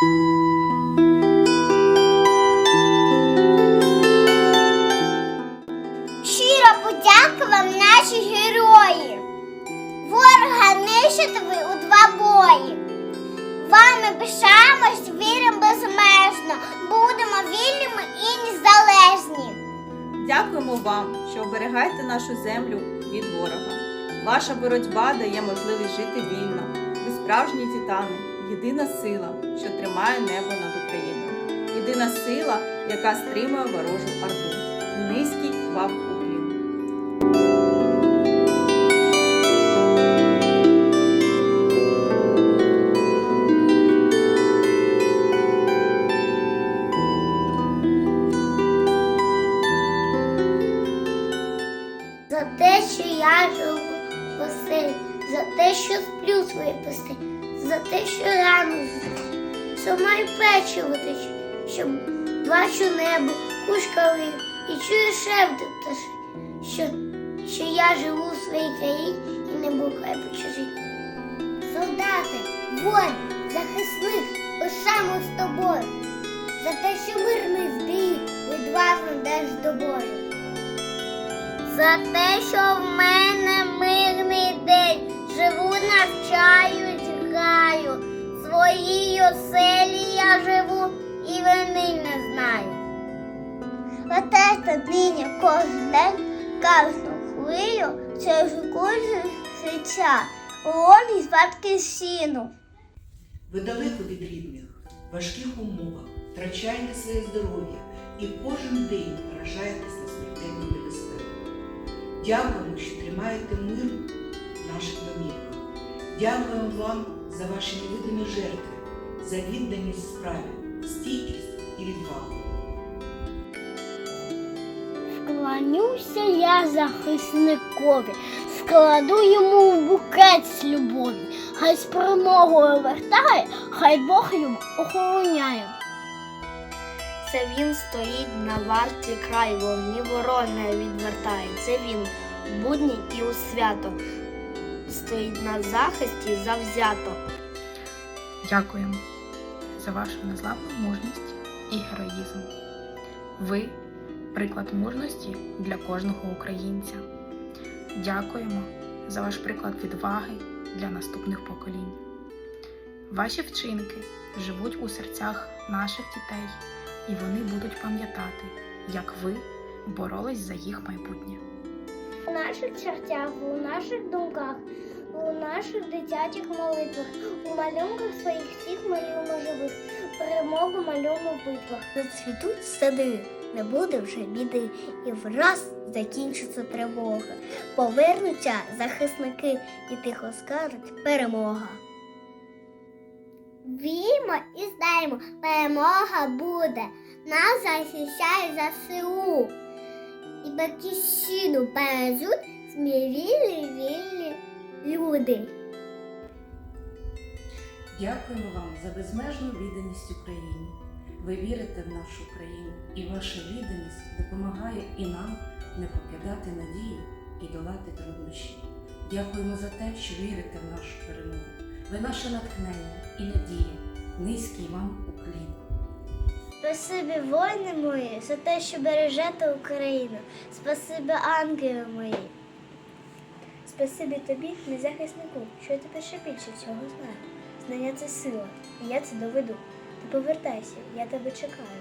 Щиро подяка вам, наші герої. Ворога нищите ви у два бої. Вами пишаємось, віримо безмежно. Будемо вільними і незалежні. Дякуємо вам, що оберігаєте нашу землю від ворога. Ваша боротьба дає можливість жити вільно. Ви справжні титани, єдина сила, що тримає небо над Україною. Єдина сила, яка стримує ворожу орду. Низький вам уклін. За те, що я живу в постелі, за те, що сплю свої постелі, за те, що рано зустрічаю, що маю печиво тече, що бачу небо, кушкали і чую шепти що, що я живу в своїй країні і не бухаю по. Солдати, воїн, захисник, пишаємо з тобою, за те, що мирний збій відважно йдеш до бою. За те, що в мене мирний день, живу, своїй оселі я живу і вини не знаю. Те, нині кожен день кожну хвилю через кожне життя лоні батьківщину. Ви далеко від рідних, в важких умовах, втрачаєте своє здоров'я і кожен день наражаєтесь на смертельну небезпеку. Дякуємо, що тримаєте мир в наших домівках. Дякуємо вам за ваші невидимі жертви, за відданість справі, стійкість і відвагу. Вклонюся я захисникові, складу йому в букет з любові. Хай з перемогою вертає, хай Бог йому охороняє. Це він стоїть на варті край, вогні ворони відвертає. Це він в будні і у свято стоїть на захисті завзято. Дякуємо за вашу незламну мужність і героїзм. Ви приклад мужності для кожного українця. Дякуємо за ваш приклад відваги для наступних поколінь. Ваші вчинки живуть у серцях наших дітей, і вони будуть пам'ятати, як ви боролись за їх майбутнє. У наших серцях, у наших думках, у наших дитячих молитвах, у малюнках своїх всіх малюємо живих, перемогу малюємо в битвах. Зацвітуть сади, не буде вже біди, і враз закінчиться тривога. Повернуться захисники і тихо скажуть перемога. Віримо і знаємо, перемога буде. Нас захищає ЗСУ і батьківщину бережуть сміливі вільні люди. Дякуємо вам за безмежну відданість Україні. Ви вірите в нашу країну, і ваша відданість допомагає і нам не покидати надію і долати труднощі. Дякуємо за те, що вірите в нашу перемогу. Ви наше натхнення і надія. Низький вам уклін. Спасибі, воїни мої, за те, що бережете Україну. Спасибі, ангели мої. Спасибі тобі, незахиснику, що я тепер ще більше цього знаю. Знання це сила, і я це доведу. Ти повертайся, я тебе чекаю.